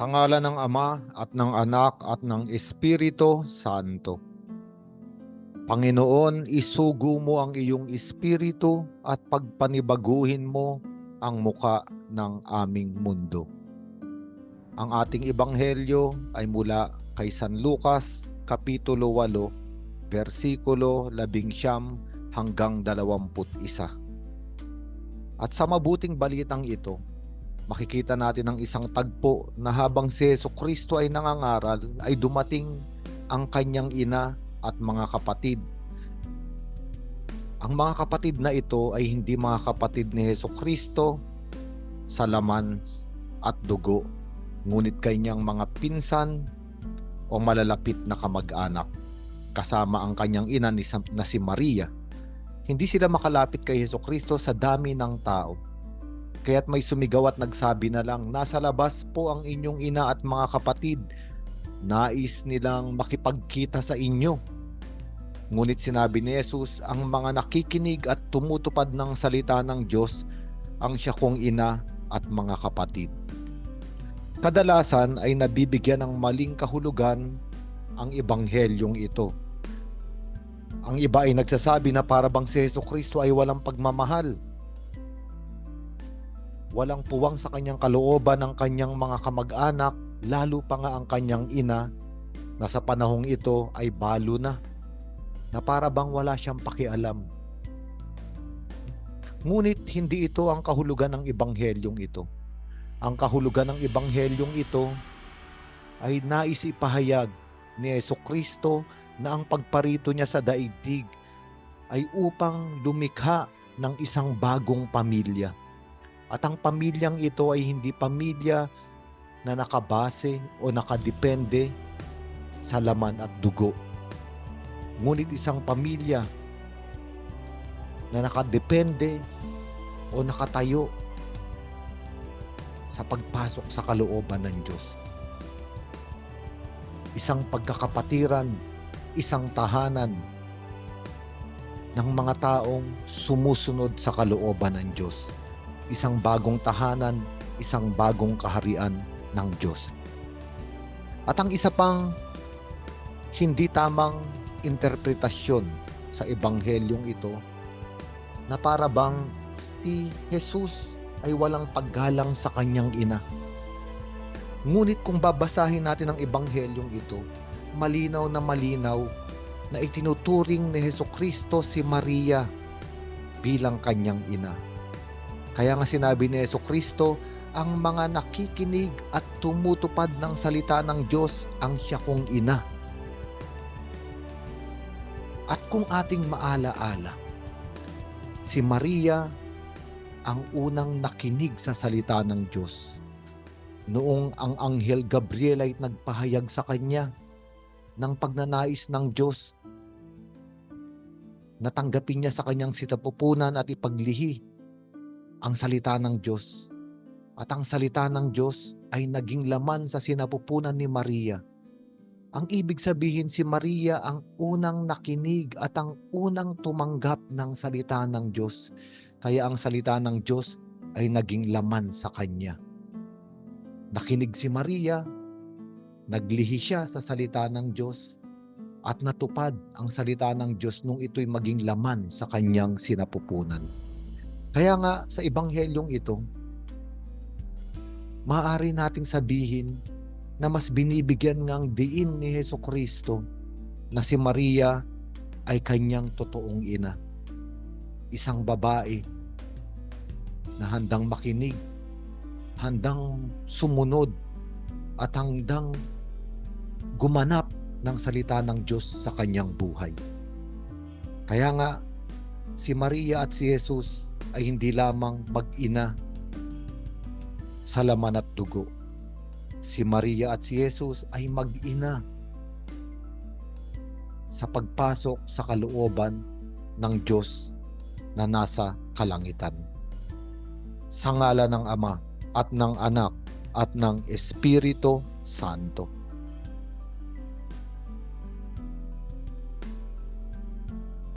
Sa ngala ng Ama at ng Anak at ng Espiritu Santo. Panginoon, isugo mo ang iyong espiritu at pagpanibaguhin mo ang muka ng aming mundo. Ang ating ebanghelyo ay mula kay San Lucas, Kapitulo 8, versikulo 11 hanggang 21. At sa mabuting balitang ito, makikita natin ang isang tagpo na habang si Yeso Kristo ay nangangaral ay dumating ang kanyang ina at mga kapatid. Ang mga kapatid na ito ay hindi mga kapatid ni Heso Kristo sa laman at dugo, ngunit kanyang mga pinsan o malalapit na kamag-anak kasama ang kanyang ina ni na si Maria. Hindi sila makalapit kay Heso Kristo sa dami ng tao. Kaya't may sumigaw at nagsabi na lang, nasa labas po ang inyong ina at mga kapatid. Nais nilang makipagkita sa inyo. Ngunit sinabi ni Jesus, ang mga nakikinig at tumutupad ng salita ng Diyos, ang siya kong ina at mga kapatid. Kadalasan ay nabibigyan ng maling kahulugan ang ebanghelyong ito. Ang iba ay nagsasabi na para bang si Yeso Kristo ay walang pagmamahal. Walang puwang sa kanyang kalooban ng kanyang mga kamag-anak, lalo pa nga ang kanyang ina na sa panahong ito ay balo na, na para bang wala siyang pakialam. Ngunit hindi ito ang kahulugan ng ebanghelyong ito. Ang kahulugan ng ebanghelyong ito ay nais ipahayag ni Yeso Kristo na ang pagparito niya sa daigdig ay upang lumikha ng isang bagong pamilya. At ang pamilyang ito ay hindi pamilya na nakabase o nakadepende sa laman at dugo. Ngunit isang pamilya na nakadepende o nakatayo sa pagpasok sa kalooban ng Diyos. Isang pagkakapatiran, isang tahanan ng mga taong sumusunod sa kalooban ng Diyos. Isang bagong tahanan, isang bagong kaharian ng Diyos. At ang isa pang hindi tamang interpretasyon sa ebanghelyong ito na para bang si Jesus ay walang paggalang sa kanyang ina. Ngunit kung babasahin natin ang ebanghelyong ito, malinaw na malinaw na itinuturing ni Heso Kristo si Maria bilang kanyang ina. Kaya nga sinabi ni Heso Kristo, ang mga nakikinig at tumutupad ng salita ng Diyos ang siya kong ina. At kung ating maalaala, si Maria ang unang nakinig sa salita ng Diyos. Noong ang anghel Gabriel ay nagpahayag sa kanya ng pagnanais ng Diyos, natanggapin niya sa kanyang sitapupunan at ipaglihi ang salita ng Diyos. At ang salita ng Diyos ay naging laman sa sinapupunan ni Maria. Ang ibig sabihin si Maria ang unang nakinig at ang unang tumanggap ng salita ng Diyos. Kaya ang salita ng Diyos ay naging laman sa kanya. Nakinig si Maria, naglihi siya sa salita ng Diyos at natupad ang salita ng Diyos nung ito'y maging laman sa kanyang sinapupunan. Kaya nga sa ebanghelyong ito, maaari nating sabihin na mas binibigyan ngang diin ni Heso Kristo na si Maria ay kanyang totoong ina. Isang babae na handang makinig, handang sumunod at handang gumanap ng salita ng Diyos sa kanyang buhay. Kaya nga, si Maria at si Jesus ay hindi lamang mag-ina sa laman at dugo. Si Maria at si Jesus ay mag-ina sa pagpasok sa kalooban ng Diyos na nasa kalangitan. Sa ngala ng Ama at ng Anak at ng Espiritu Santo.